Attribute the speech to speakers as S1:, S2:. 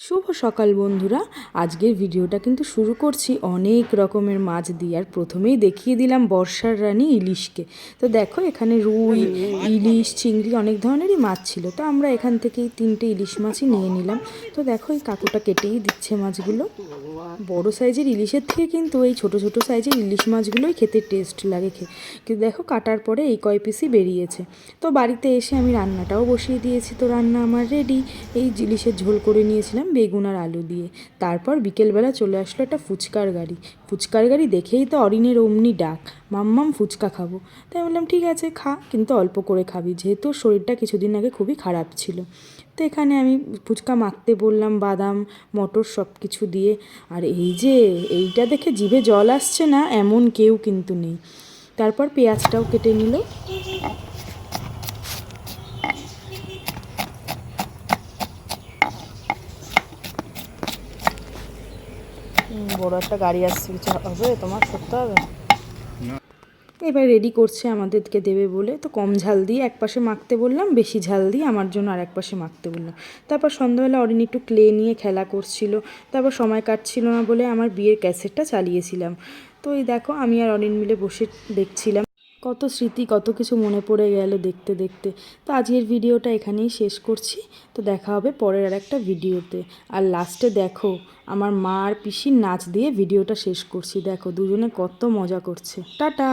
S1: শুভ সকাল বন্ধুরা। আজকের ভিডিওটা কিন্তু শুরু করছি অনেক রকমের মাছ দিয়ে। আর প্রথমেই দেখিয়ে দিলাম বর্ষার রানী ইলিশকে। তো দেখো এখানে রুই, ইলিশ, চিংড়ি অনেক ধরনেরই মাছ ছিল। তো আমরা এখান থেকেই তিনটে ইলিশ মাছই নিয়ে নিলাম। তো দেখো এই কাকুটা কেটেই দিচ্ছে মাছগুলো। বড় সাইজের ইলিশের থেকে কিন্তু এই ছোট ছোট সাইজের ইলিশ মাছগুলোই খেতে টেস্ট লাগে খেয়ে কিন্তু দেখো কাটার পরে এই কয় পিসই বেরিয়েছে। তো বাড়িতে এসে আমি রান্নাটাও বসিয়ে দিয়েছি। তো রান্না আমার রেডি। এই ইলিশের ঝোল করে নিয়েছিলাম। বেগুন আর আলু দিয়ে। তারপর বিকেলবেলা চলে আসলো একটা ফুচকার গাড়ি। ফুচকার গাড়ি দেখেই তো অরিনের অমনি ডাক মাম্মাম ফুচকা খাব। তাই বললাম, ঠিক আছে, খা, কিন্তু অল্প করে খাবি। যেহেতু শরীরটা কিছুদিন আগে খুবই খারাপ ছিল। তো এখানে আমি ফুচকা মাখতে বললাম, বাদাম, মটর সব কিছু দিয়ে। আর এই যে, এইটা দেখে জিভে জল আসছে না, এমন কেউ কিন্তু নেই। তারপর পেঁয়াজটাও কেটে নিল। বড় একটা গাড়ি আসছে কিছু হবে? তোমার সত্য হবে? এবার রেডি করছে আমাদেরকে দেবে বলে। তো কম ঝাল দিয়ে এক পাশে মাখতে বললাম বেশি ঝাল দিয়ে আমার জন্য আর এক পাশে মাখতে বললাম। তারপর সন্ধ্যাবেলা অরিন একটু ক্লে নিয়ে খেলা করছিল। তারপর সময় কাটছিল না বলে আমার বিয়ের ক্যাসেটটা চালিয়েছিলাম। তো এই দেখো আমি আর অরিন মিলে বসে দেখছিলাম। কত স্মৃতি, কত কিছু মনে পড়ে গেল দেখতে দেখতে। তো আজকের ভিডিওটা এখানেই শেষ করছি। তো দেখা হবে পরের আর একটা ভিডিওতে। আর লাস্টে দেখো, আমার মা আর পিসির নাচ দিয়ে ভিডিওটা শেষ করছি। দেখো, দুজনে কত মজা করছে। টাটা!